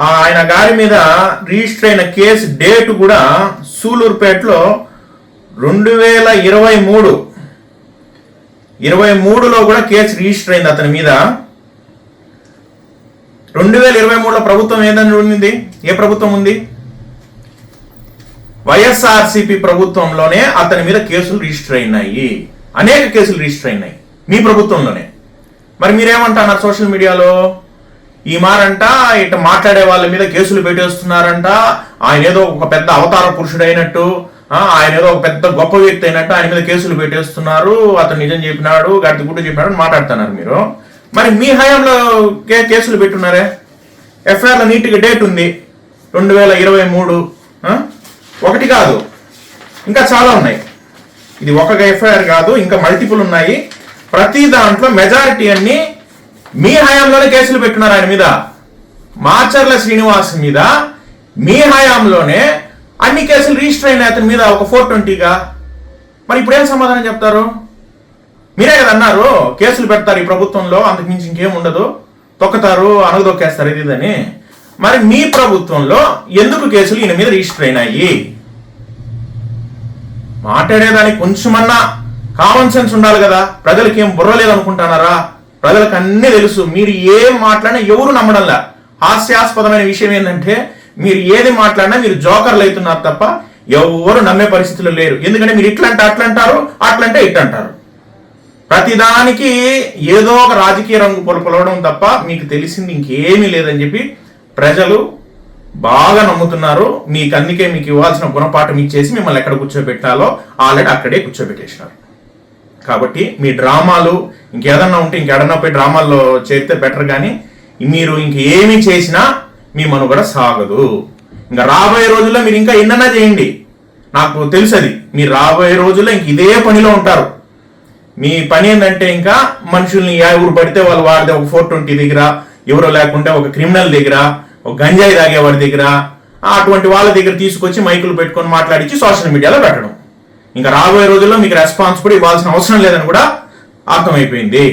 ఆయన గారి మీద రిజిస్టర్ అయిన కేసు డేట్ కూడా సూలూరుపేటలో రెండు వేల ఇరవై మూడు. ఇరవై మూడులో కూడా కేసు రిజిస్టర్ అయింది అతని మీద. రెండు వేల ఇరవై మూడులో ప్రభుత్వం ఏదని ఉంది ఏ ప్రభుత్వం ఉంది? వైఎస్ఆర్సిపి ప్రభుత్వంలోనే అతని మీద కేసులు రిజిస్టర్ అయినాయి. అనేక కేసులు రిజిస్టర్ అయినాయి మీ ప్రభుత్వంలోనే. మరి మీరేమంటున్నారు సోషల్ మీడియాలో? ఈ మారంట ఇట మాట్లాడే వాళ్ళ మీద కేసులు పెట్టేస్తున్నారంట. ఆయన ఏదో ఒక పెద్ద అవతార పురుషుడు అయినట్టు ఆయన ఏదో ఒక పెద్ద గొప్ప వ్యక్తి అయినట్టు ఆయన మీద కేసులు పెట్టేస్తున్నారు. అతను నిజం చెప్పినాడు గడిది గుడ్డు చెప్పినాడు మాట్లాడుతున్నారు మీరు. మరి మీ హయాంలో కే- కేసులు పెట్టున్నారే? ఎఫ్ఐఆర్లో నీట్గా డేట్ ఉంది రెండు వేల ఇరవై మూడు. ఒకటి కాదు ఇంకా చాలా ఉన్నాయి. ఇది ఒక ఎఫ్ఐఆర్ కాదు ఇంకా మల్టిపుల్ ఉన్నాయి. ప్రతి దాంట్లో మెజారిటీ అన్ని మీ హయాంలోనే కేసులు పెట్టున్నారు ఆయన మీద. మాచర్ల శ్రీనివాస్ మీద మీ హయాంలోనే అన్ని కేసులు రిజిస్టర్ అయిన అతని మీద ఒక ఫోర్ ట్వంటీగా. మరి ఇప్పుడు ఏం సమాధానం చెప్తారు? మీరే కదా అన్నారు కేసులు పెడతారు ఈ ప్రభుత్వంలో అంతకుమించి ఇంకేం ఉండదు. తొక్కతారు అనగదొక్కేస్తారు ఇది అని. మరి మీ ప్రభుత్వంలో ఎందుకు కేసులు ఈయన మీద రిజిస్టర్ అయినాయి? మాట్లాడేదానికి కొంచెమన్నా కామన్ సెన్స్ ఉండాలి కదా. ప్రజలకి ఏం బుర్ర లేదనుకుంటున్నారా? ప్రజలకు అన్నీ తెలుసు. మీరు ఏం మాట్లాడినా ఎవరు నమ్మడంలా? హాస్యాస్పదమైన విషయం ఏంటంటే మీరు ఏది మాట్లాడినా మీరు జోకర్లు అవుతున్నారు తప్ప ఎవరు నమ్మే పరిస్థితులు లేరు. ఎందుకంటే మీరు ఇట్లంటే అట్లంటారు అట్లంటే ఇట్లంటారు. ప్రతిదానికి ఏదో ఒక రాజకీయ రంగు పొలపలవడం తప్ప మీకు తెలిసింది ఇంకేమీ లేదని చెప్పి ప్రజలు బాగా నమ్ముతున్నారు. మీకు అందుకే మీకు ఇవ్వాల్సిన గుణపాఠం ఇచ్చేసి మిమ్మల్ని ఎక్కడ కూర్చోబెట్టాలో ఆల్రెడీ అక్కడే కూర్చోబెట్టేసినారు. కాబట్టి మీ డ్రామాలు ఇంకేదన్నా ఉంటే ఇంకేదన్నా పోయి డ్రామాల్లో చేరితే బెటర్ కానీ మీరు ఇంకేమి చేసినా మీ మనుగడ సాగదు. ఇంకా రాబోయే రోజుల్లో మీరు ఇంకా ఎన్నన్నా చేయండి. నాకు తెలుసు అది. మీరు రాబోయే రోజుల్లో ఇంక ఇదే పనిలో ఉంటారు. మీ పని ఏంటంటే ఇంకా మనుషుల్ని ఏ ఊరు పడితే వాళ్ళు వాడితే ఒక ఫోర్ ట్వంటీ దగ్గర ఎవరో లేకుంటే ఒక క్రిమినల్ దగ్గర ఒక గంజాయి తాగేవాడి దగ్గర అటువంటి వాళ్ళ దగ్గర తీసుకొచ్చి మైకులు పెట్టుకొని మాట్లాడించి సోషల్ మీడియాలో పెట్టడం. ఇంకా రాబోయే రోజుల్లో మీకు రెస్పాన్స్ కూడా ఇవ్వాల్సిన అవసరం లేదని కూడా ఆకమైపోయింది